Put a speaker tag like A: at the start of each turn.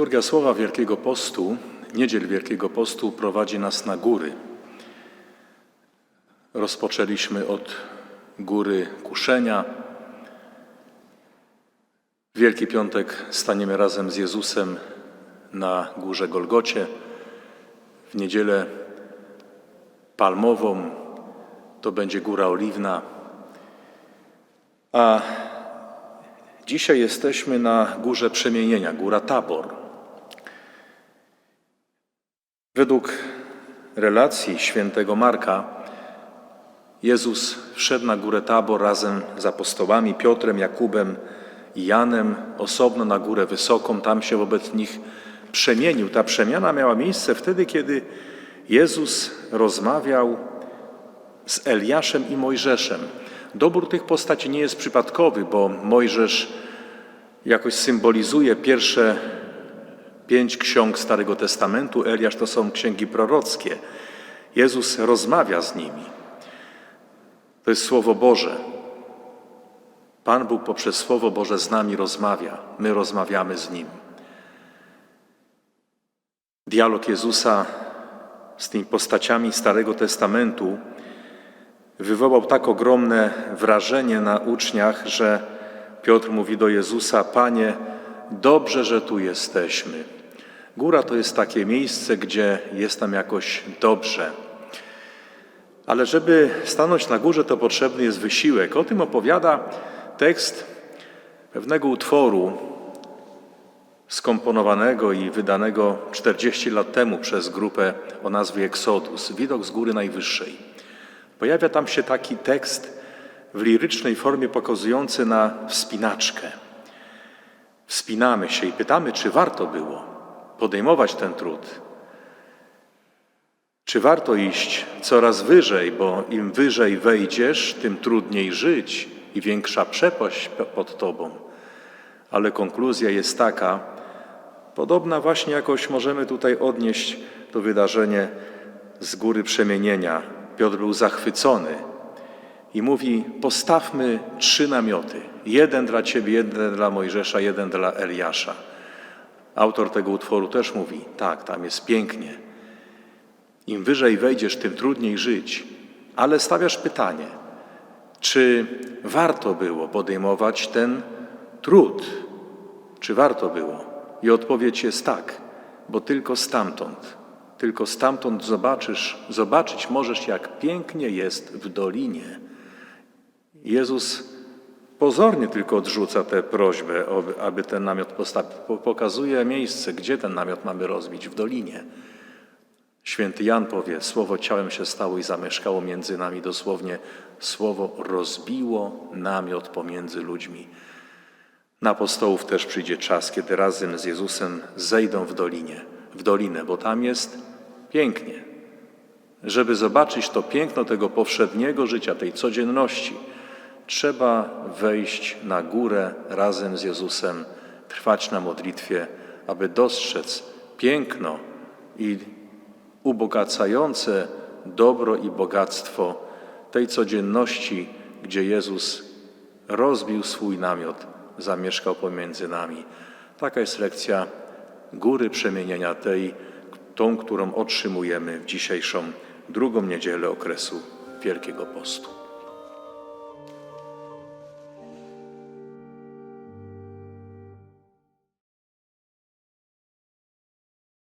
A: Liturgia Słowa Wielkiego Postu, niedziel Wielkiego Postu prowadzi nas na góry. Rozpoczęliśmy od góry kuszenia. W Wielki Piątek staniemy razem z Jezusem na górze Golgocie. W niedzielę palmową to będzie Góra Oliwna. A dzisiaj jesteśmy na Górze Przemienienia, Góra Tabor. Według relacji świętego Marka, Jezus wszedł na górę Tabor razem z apostołami Piotrem, Jakubem i Janem, osobno na górę wysoką, tam się wobec nich przemienił. Ta przemiana miała miejsce wtedy, kiedy Jezus rozmawiał z Eliaszem i Mojżeszem. Dobór tych postaci nie jest przypadkowy, bo Mojżesz jakoś symbolizuje pierwsze pięć ksiąg Starego Testamentu, Eliasz to są księgi prorockie. Jezus rozmawia z nimi. To jest Słowo Boże. Pan Bóg poprzez Słowo Boże z nami rozmawia, my rozmawiamy z Nim. Dialog Jezusa z tymi postaciami Starego Testamentu wywołał tak ogromne wrażenie na uczniach, że Piotr mówi do Jezusa: Panie, dobrze, że tu jesteśmy. Góra to jest takie miejsce, gdzie jest nam jakoś dobrze. Ale żeby stanąć na górze, to potrzebny jest wysiłek. O tym opowiada tekst pewnego utworu skomponowanego i wydanego 40 lat temu przez grupę o nazwie Exodus, Widok z góry najwyższej. Pojawia tam się taki tekst w lirycznej formie pokazujący na wspinaczkę. Wspinamy się i pytamy, czy warto było podejmować ten trud. Czy warto iść coraz wyżej, bo im wyżej wejdziesz, tym trudniej żyć i większa przepaść pod tobą. Ale konkluzja jest taka, podobna właśnie jakoś możemy tutaj odnieść to wydarzenie z góry przemienienia. Piotr był zachwycony i mówi: Postawmy trzy namioty. Jeden dla ciebie, jeden dla Mojżesza, jeden dla Eliasza. Autor tego utworu też mówi: Tak, tam jest pięknie. Im wyżej wejdziesz, tym trudniej żyć. Ale stawiasz pytanie, czy warto było podejmować ten trud? Czy warto było? I odpowiedź jest tak, bo tylko stamtąd, tylko stamtąd zobaczysz, zobaczyć możesz, jak pięknie jest w dolinie. Jezus pozornie tylko odrzuca tę prośbę, aby ten namiot postawić. Pokazuje miejsce, gdzie ten namiot mamy rozbić w dolinie. Święty Jan powie, słowo ciałem się stało i zamieszkało między nami. Dosłownie słowo rozbiło namiot pomiędzy ludźmi. Na apostołów też przyjdzie czas, kiedy razem z Jezusem zejdą w dolinie, w dolinę, bo tam jest pięknie. Żeby zobaczyć to piękno tego powszedniego życia, tej codzienności, trzeba wejść na górę razem z Jezusem, trwać na modlitwie, aby dostrzec piękno i ubogacające dobro i bogactwo tej codzienności, gdzie Jezus rozbił swój namiot, zamieszkał pomiędzy nami. Taka jest lekcja góry przemienienia tej, tą, którą otrzymujemy w dzisiejszą drugą niedzielę okresu Wielkiego Postu.